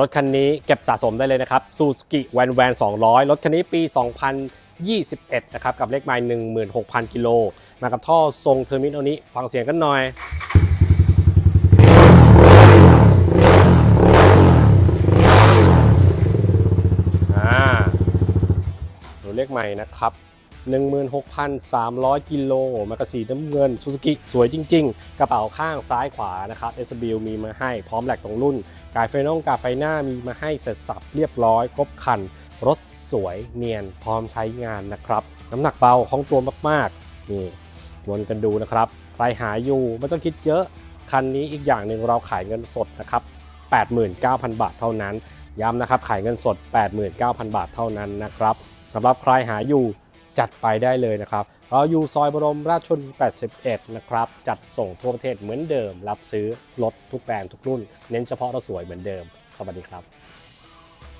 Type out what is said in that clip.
รถคันนี้เก็บสะสมได้เลยนะครับ Suzuki Van Van 200 รถคันนี้ปี 2021 นะครับ กับเลขไมล์16,000 กิโล มากับท่อทรงเทอร์มินอลนี้ ฟังเสียงกันหน่อยอ่าดูเลขใหม่นะครับ 16,300 กิโลมากระสีน้ำเงินซูซูกิสวยจริง ๆ กระเป๋าข้างซ้ายขวานะครับ s b มีมาให้พร้อมแหลกตรงรุ่น กายไฟนองกายไฟหน้ามีมาให้เสร็จสับเรียบร้อยครบคัน รถสวยเนียนพร้อมใช้งานนะครับ น้ำหนักเบาคล่องตัวมากๆนี่วนกันดูนะครับใครหาอยู่ไม่ต้องคิดเยอะคันนี้อีกอย่างหนึ่งเราขายเงินสดนะครับ89,000 บาทเท่านั้น ย้ำนะครับขายเงินสด 89,000 บาทเท่านั้นนะครับสำหรับใครหาอยู่ จัดไปได้เลยนะครับ เราอยู่ซอยบรมราชชน 81 นะครับ จัดส่งทั่วประเทศเหมือนเดิม รับซื้อรถทุกแบรนด์ทุกรุ่น เน้นเฉพาะรถสวยเหมือนเดิม สวัสดีครับ